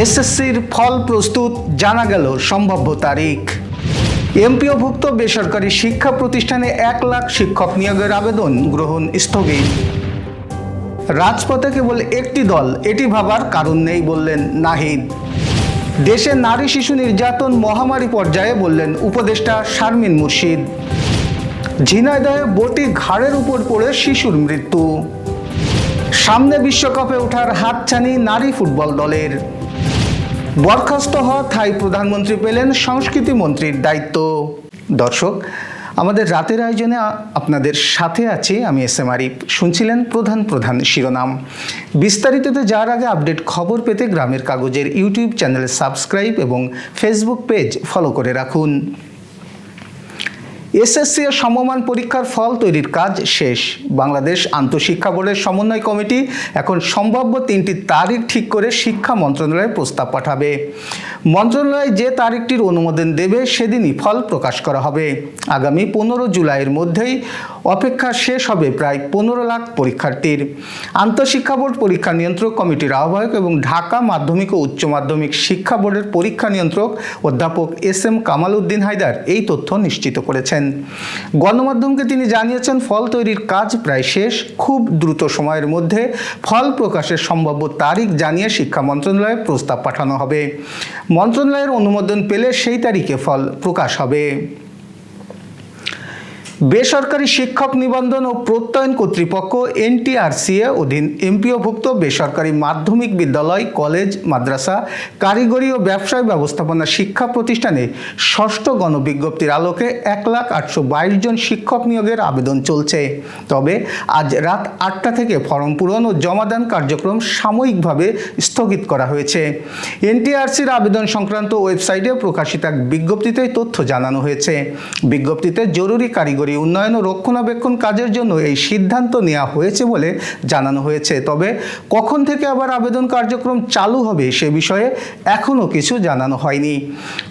এসএসসির ফল প্রস্তুত, জানা গেল সম্ভাব্য তারিখ। এমপিওভুক্ত বেসরকারি শিক্ষা প্রতিষ্ঠানে এক লাখ শিক্ষক নিয়োগের আবেদন গ্রহণ স্থগিত। রাজপথে কেবল একটি দল, এটি ভাবার কারণ নেই বললেন নাহিদ। দেশে নারী শিশু নির্যাতন মহামারী পর্যায়ে বললেন উপদেষ্টা শারমিন মুর্শিদ। ঝিনাইদহে বটি ঘাড়ের উপর পড়ে শিশুর মৃত্যু। সামনে বিশ্বকাপে ওঠার হাতছানি নারী ফুটবল দলের। বরখাস্ত হওয়া থাই প্রধানমন্ত্রী পেলেন সংস্কৃতি মন্ত্রীর দায়িত্ব। দর্শক, আমাদের রাতের আয়োজনে আপনাদের সাথে আছি আমি এস এম আরিফ। শুনছিলেন প্রধান প্রধান শিরোনাম। বিস্তারিততে যাওয়ার আগে আপডেট খবর পেতে গ্রামের কাগজের ইউটিউব চ্যানেল সাবস্ক্রাইব এবং ফেসবুক পেজ ফলো করে রাখুন। এসএসসি এর সমমান পরীক্ষার ফল তৈরির কাজ শেষ। বাংলাদেশ আন্তঃশিক্ষা বোর্ডের সমন্বয় কমিটি এখন সম্ভাব্য তিনটি তারিখ ঠিক করে শিক্ষা মন্ত্রণালয়ে প্রস্তাব পাঠাবে। মন্ত্রণালয় যে তারিখটির অনুমোদন দেবে সেদিনই ফল প্রকাশ করা হবে। আগামী পনেরো জুলাইয়ের মধ্যেই অপেক্ষা শেষ হবে প্রায় পনেরো লাখ পরীক্ষার্থীর। আন্তঃশিক্ষা বোর্ড পরীক্ষা নিয়ন্ত্রক কমিটির আহ্বায়ক এবং ঢাকা মাধ্যমিক ও উচ্চ মাধ্যমিক শিক্ষা বোর্ডের পরীক্ষা নিয়ন্ত্রক অধ্যাপক এস এম কামাল উদ্দিন হায়দার এই তথ্য নিশ্চিত করেছেন। গণমাধ্যমকে তিনি জানিয়েছেন, ফল তৈরির কাজ প্রায় শেষ। খুব দ্রুত সময়ের মধ্যে ফল প্রকাশের সম্ভাব্য তারিখ জানিয়ে শিক্ষা মন্ত্রণালয়ে প্রস্তাব পাঠানো হবে। মন্ত্রণালয়ের অনুমোদন পেলে সেই তারিখে ফল প্রকাশ হবে। বেসরকারি শিক্ষক নিবন্ধন ও প্রত্যয়ন কর্তৃপক্ষ এনটিআরসিএ অধীন এমপিওভুক্ত বেসরকারি মাধ্যমিক বিদ্যালয়, কলেজ, মাদ্রাসা, কারিগরি ও ব্যবসায় ব্যবস্থাপনা শিক্ষা প্রতিষ্ঠানে ষষ্ঠ গণবিজ্ঞপ্তির আলোকে এক লাখ আটশো বাইশ জন শিক্ষক নিয়োগের আবেদন চলছে। তবে আজ রাত আটটা থেকে ফর্ম পূরণ ও জমাদান কার্যক্রম সাময়িকভাবে স্থগিত করা হয়েছে। এনটিআরসির আবেদন সংক্রান্ত ওয়েবসাইটে প্রকাশিত এক বিজ্ঞপ্তিতে তথ্য জানানো হয়েছে। বিজ্ঞপ্তিতে জরুরি কারিগরি উন্নয়ন ও রক্ষণাবেক্ষণ কাজের জন্য এই সিদ্ধান্ত নেওয়া হয়েছে বলে জানানো হয়েছে। তবে কখন থেকে আবার আবেদন কার্যক্রম চালু হবে সে বিষয়ে এখনও কিছু জানানো হয়নি।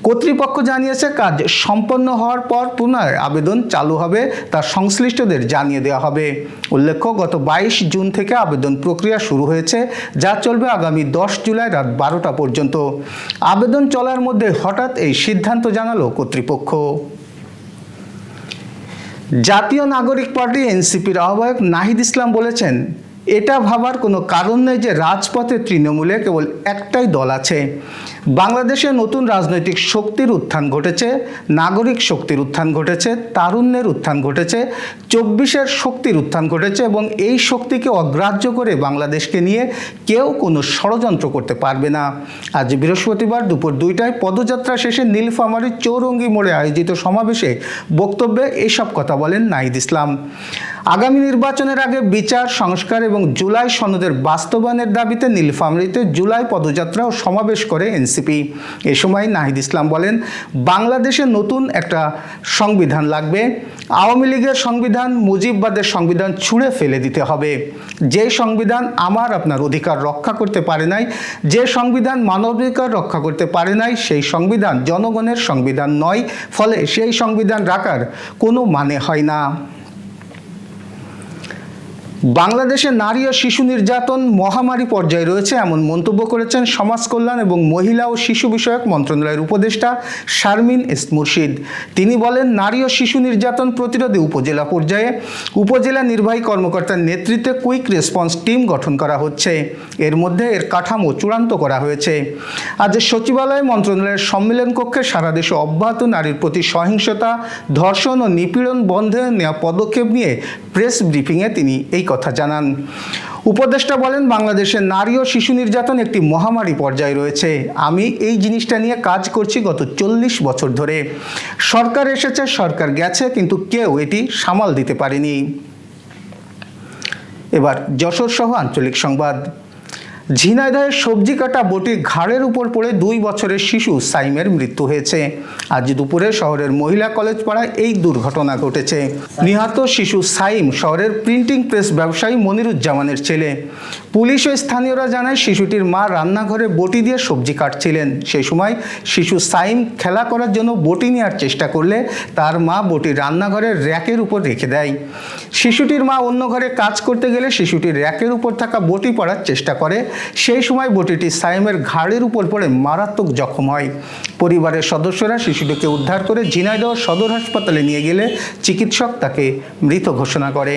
কর্তৃপক্ষ জানিয়েছে, কাজ সম্পন্ন হওয়ার পর পুনরায় আবেদন চালু হবে তা সংশ্লিষ্টদের জানিয়ে দেওয়া হবে। উল্লেখ্য, গত বাইশ জুন থেকে আবেদন প্রক্রিয়া শুরু হয়েছে, যা চলবে আগামী দশ জুলাই রাত বারোটা পর্যন্ত। আবেদন চলার মধ্যে হঠাৎ এই সিদ্ধান্ত জানালো কর্তৃপক্ষ। জাতীয় নাগরিক পার্টি এনসিপির আহ্বায়ক নাহিদ ইসলাম বলেছেন, এটা ভাবার কোনো কারণ নেই যে রাজপথে তৃণমূলে কেবল একটাই দল আছে। বাংলাদেশে নতুন রাজনৈতিক শক্তির উত্থান ঘটেছে, নাগরিক শক্তির উত্থান ঘটেছে, তারুণ্যের উত্থান ঘটেছে, চব্বিশের শক্তির উত্থান ঘটেছে এবং এই শক্তিকে অগ্রাহ্য করে বাংলাদেশকে নিয়ে কেউ কোনো ষড়যন্ত্র করতে পারবে না। আজ বৃহস্পতিবার দুপুর দুইটায় পদযাত্রা শেষে নীলফামারীর চৌরঙ্গি মোড়ে আয়োজিত সমাবেশে বক্তব্যে এসব কথা বলেন নাহিদ ইসলাম। আগামী নির্বাচনের আগে বিচার, সংস্কার এবং জুলাই সনদের বাস্তবায়নের দাবিতে নীলফামারীতে জুলাই পদযাত্রা ও সমাবেশ করে এনসিপি। এ সময় নাহিদ ইসলাম বলেন, বাংলাদেশে নতুন একটা সংবিধান লাগবে। আওয়ামী লীগের সংবিধান, মুজিববাদের সংবিধান ছুঁড়ে ফেলে দিতে হবে। যে সংবিধান আমার আপনার অধিকার রক্ষা করতে পারে নাই, যে সংবিধান মানবাধিকার রক্ষা করতে পারে নাই, সেই সংবিধান জনগণের সংবিধান নয়, ফলে সেই সংবিধান রাখার কোনো মানে হয় না। বাংলাদেশে নারী ও শিশু নির্যাতন মহামারী পর্যায়ে রয়েছে এমন মন্তব্য করেছেন সমাজ কল্যাণ এবং মহিলা ও শিশু বিষয়ক মন্ত্রণালয়ের উপদেষ্টা শারমিন এস মুর্শিদ। তিনি বলেন, নারী ও শিশু নির্যাতন প্রতিরোধে উপজেলা পর্যায়ে উপজেলা নির্বাহী কর্মকর্তার নেতৃত্বে কুইক রেসপন্স টিম গঠন করা হচ্ছে। এর মধ্যে এর কাঠামো চূড়ান্ত করা হয়েছে। আজ সচিবালয় মন্ত্রণালয়ের সম্মেলন কক্ষে সারা দেশে অব্যাহত নারীর প্রতি সহিংসতা, ধর্ষণ ও নিপীড়ন বন্ধে নেওয়া পদক্ষেপ নিয়ে প্রেস ব্রিফিংয়ে তিনি এই কথা জানান। উপদেষ্টা বলেন, বাংলাদেশে নারী ও শিশু নির্যাতন একটি মহামারী পর্যায়ে রয়েছে। আমি এই জিনিসটা নিয়ে কাজ করছি গত চল্লিশ বছর ধরে। সরকার এসেছে, সরকার গেছে, কিন্তু কেউ এটি সামাল দিতে পারেনি। এবার যশোর সহ আঞ্চলিক সংবাদ। ঝিনাইদহের সবজি কাটা বটির ঘাড়ের উপর পড়ে দুই বছরের শিশু সাইমের মৃত্যু হয়েছে। আজ দুপুরে শহরের মহিলা কলেজ পাড়ায় এই দুর্ঘটনা ঘটেছে। নিহত শিশু সাইম শহরের প্রিন্টিং প্রেস ব্যবসায়ী মনিরুজ্জামানের ছেলে। পুলিশ ও স্থানীয়রা জানায় শিশুটির মা রান্নাঘরে বটি দিয়ে সবজি কাটছিলেন। সেই সময় শিশু সাইম খেলা করার জন্য বটি নেওয়ার চেষ্টা করলে তার মা বটি রান্নাঘরের র্যাকের উপর রেখে দেয়। শিশুটির মা অন্য ঘরে কাজ করতে গেলে শিশুটির র্যাকের উপর থাকা বটি পড়ার চেষ্টা করে। সেই সময় বটিটি সাইমের ঘাড়ের উপর পড়ে মারাত্মক জখম হয়। পরিবারের সদস্যরা শিশুটিকে উদ্ধার করে ঝিনাইদহ সদর হাসপাতালে নিয়ে গেলে চিকিৎসক তাকে মৃত ঘোষণা করে।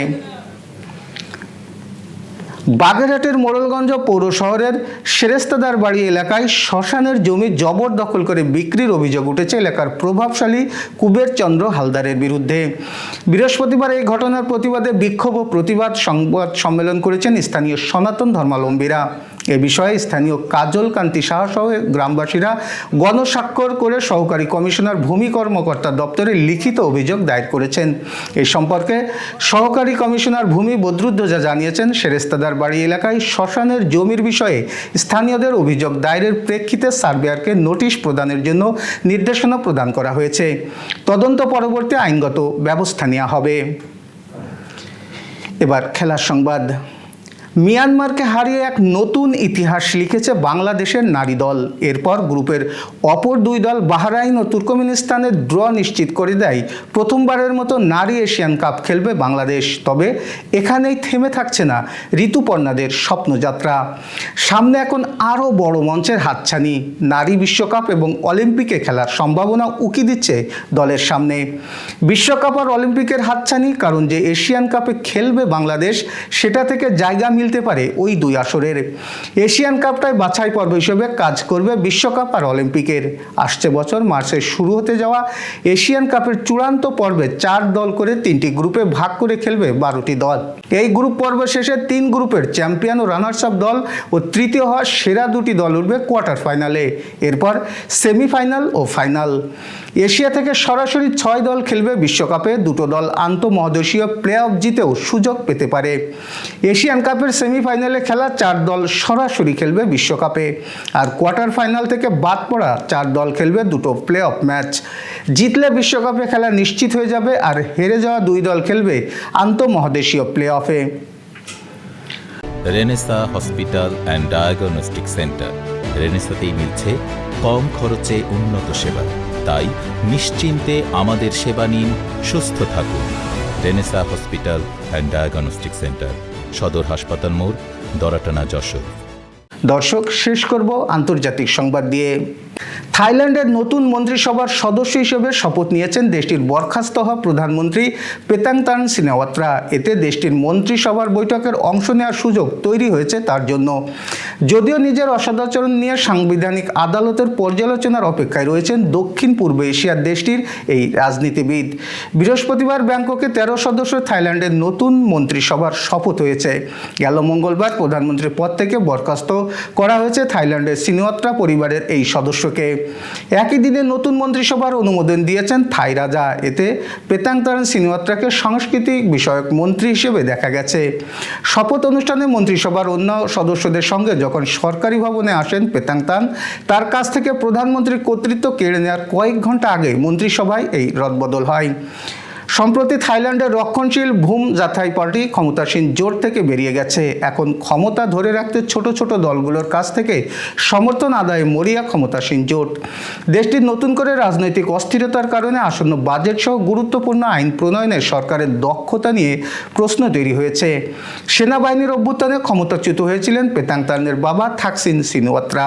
বাগেরহাটের মোড়লগঞ্জ পৌর শহরের সেরেস্তাদার বাড়ি এলাকায় শ্মশানের জমি জবরদখল করে বিক্রির অভিযোগ উঠেছে এলাকার প্রভাবশালী কুবের চন্দ্র হালদারের বিরুদ্ধে। বৃহস্পতিবার এই ঘটনার প্রতিবাদে বিক্ষোভ ও প্রতিবাদ সংবাদ সম্মেলন করেছেন স্থানীয় সনাতন ধর্মাবলম্বীরা। এ বিষয়ে স্থানীয় কাজল কান্তি সাহা সহ গ্রামবাসীরা গণস্বাক্ষর করে সহকারী কমিশনার ভূমি কর্মকর্তা দপ্তরে লিখিত অভিযোগ দায়ের করেছেন। এই সম্পর্কে সহকারী কমিশনার ভূমি বদরুদ্দোজা জানিয়েছেন, সেরেস্তাদার বাড়ি এলাকায় শ্মশানের জমির বিষয়ে স্থানীয়দের অভিযোগ দায়েরের প্রেক্ষিতে সার্ভেয়ারকে নোটিশ প্রদানের জন্য নির্দেশনা প্রদান করা হয়েছে। তদন্ত পরবর্তী আইনগত ব্যবস্থা নেওয়া হবে। এবার খেলার সংবাদ। মিয়ানমারকে হারিয়ে এক নতুন ইতিহাস লিখেছে বাংলাদেশের নারী দল। এরপর গ্রুপের অপর দুই দল বাহরাইন ও তুর্কমেনিস্তানের ড্র নিশ্চিত করে দেয়। প্রথমবারের মতো নারী এশিয়ান কাপ খেলবে বাংলাদেশ। তবে এখানেই থেমে থাকছে না ঋতুপর্ণাদের স্বপ্নযাত্রা। সামনে এখন আরও বড় মঞ্চের হাতছানি। নারী বিশ্বকাপ এবং অলিম্পিকে খেলার সম্ভাবনা উকি দিচ্ছে দলের সামনে। বিশ্বকাপ আর অলিম্পিকের হাতছানি, কারণ যে এশিয়ান কাপে খেলবে বাংলাদেশ, সেটা থেকে জায়গা মিলতে পারে, ওই দুই আসরের। এশিয়ান কাপটাই বাছাই পর্ব হিসেবে কাজ করবে বিশ্বকাপ আর অলিম্পিকের। আসছে বছর মার্চে শুরু হতে যাওয়া এশিয়ান কাপের চূড়ান্ত পর্বে চার দল করে তিনটি গ্রুপে ভাগ করে খেলবে বারোটি দল। এই গ্রুপ পর্ব শেষে তিন গ্রুপের চ্যাম্পিয়ন ও রানার্স আপ দল ও তৃতীয় হওয়া সেরা দুটি দল উঠবে কোয়ার্টার ফাইনালে। এরপর সেমিফাইনাল ও ফাইনাল। এশিয়া থেকে সরাসরি ছয় দল খেলবে বিশ্বকাপে, দুটো দল আন্তঃমহাদেশীয় প্লে অফ জিতেও সুযোগ পেতে পারে। এশিয়ান কাপের সেমিফাইনালে খেলা চার দল সরাসরি খেলবে বিশ্বকাপে। আর কোয়ার্টার ফাইনাল থেকে বাদ পড়া চার দল খেলবে দুটো প্লে অফ ম্যাচ। জিতলে বিশ্বকাপে খেলা নিশ্চিত হয়ে যাবে আর হেরে যাওয়া দুই দল খেলবে আন্তঃমহাদেশীয় play অফে Renaissance hospital and diagnostic centre. রেনেসাতেই মিলছে কম খরচে উন্নত সেবা। তাই নিশ্চিন্তে আমাদের সেবা নিন, সুস্থ থাকুন। Renaissance hospital and diagnostic centre. সদর হাসপাতাল মোড় দরাটানা যশোর। দর্শক শেষ করব আন্তর্জাতিক সংবাদ দিয়ে। থাইল্যান্ডের নতুন মন্ত্রিসভার সদস্য হিসেবে শপথ নিয়েছেন দেশটির বরখাস্ত হওয়া প্রধানমন্ত্রী পেতাংতান সিনেওয়াত্রা এতে দেশটির মন্ত্রিসভার বৈঠকের অংশ নেওয়ার সুযোগ তৈরি হয়েছে তার জন্য। যদিও নিজের অসদাচরণ নিয়ে সাংবিধানিক আদালতের পর্যালোচনার অপেক্ষায় রয়েছেন দক্ষিণ পূর্ব এশিয়ার দেশটির এই রাজনীতিবিদ। বৃহস্পতিবার ব্যাংককে তেরো সদস্য থাইল্যান্ডের নতুন মন্ত্রিসভার শপথ হয়েছে। গেল মঙ্গলবার প্রধানমন্ত্রীর পদ থেকে বরখাস্ত করা হয়েছে থাইল্যান্ডের সিনিয়ত্রা পরিবারের এই সদস্যকে। একই দিনে নতুন মন্ত্রিসভার অনুমোদন দিয়েছেন থাই রাজা। এতে পেতাংতরণ সিনিয়ত্রাকে সাংস্কৃতিক বিষয়ক মন্ত্রী হিসেবে দেখা গেছে। শপথ অনুষ্ঠানে মন্ত্রিসভার অন্য সদস্যদের সঙ্গে যখন সরকারি ভবনে আসেন পেতাংতান, তার কাছ থেকে প্রধানমন্ত্রীর কর্তৃত্ব কেড়ে নেওয়ার কয়েক ঘণ্টা আগে মন্ত্রিসভায় এই রদবদল হয়। সম্প্রতি থাইল্যান্ডের রক্ষণশীল ভূম জাথাই পার্টি ক্ষমতাসীন জোট থেকে বেরিয়ে গেছে। এখন ক্ষমতা ধরে রাখতে ছোট ছোট দলগুলোর কাছ থেকে সমর্থন আদায়ে মরিয়া ক্ষমতাসীন জোট। দেশটির নতুন করে রাজনৈতিক অস্থিরতার কারণে আসন্ন বাজেট সহ গুরুত্বপূর্ণ আইন প্রণয়নে সরকারের দক্ষতা নিয়ে প্রশ্ন তৈরি হয়েছে। সেনাবাহিনীর অভ্যুত্থানে ক্ষমতাচ্যুত হয়েছিলেন পেতাংতানের বাবা থাকসিন সিনওয়াত্রা